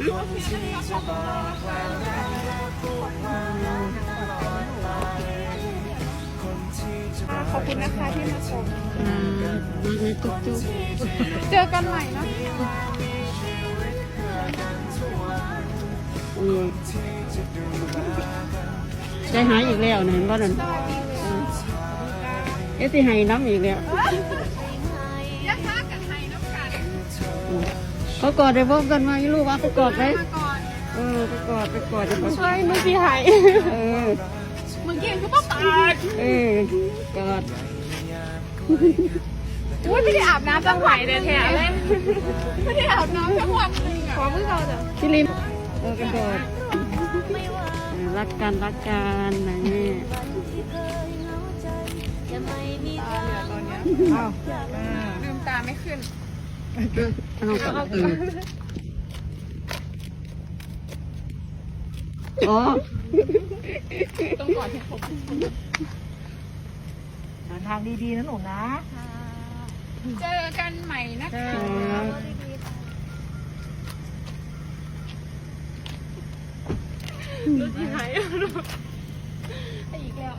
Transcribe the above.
ขอบคุณนะคะที่มาชมเจอกันใหม่นะอืมได้หายอีกแล้วเนี่ยเห็นบ่นั่นเอ๊ะสิให้น้ำอีกแล้ว มเขากอดได้พบกันมาอีลูกว่าเขากอดไหมมาก่อนเออไปกอดไปกอดจะกอดช่วยมือพี่ไทยเออมึงเก่งก็ป้าปาดเออกอดอุ้ยไม่ได้อาบน้ำจังไหวเลยแท้เลยไม่ได้อาบน้ำทั้งวันเลยอะขอมือเขาเถอะพี่ลิมเออกระโดดเออรักกันรักกันนะนี่อ้าวลืมตาไม่ขึ้น เอาก่อนเอออ๋อต้องกอดให้ครบเดินทางดีๆนะหนูนะ เจอกันใหม่นะคะรู้ที่หายอีกแล้ว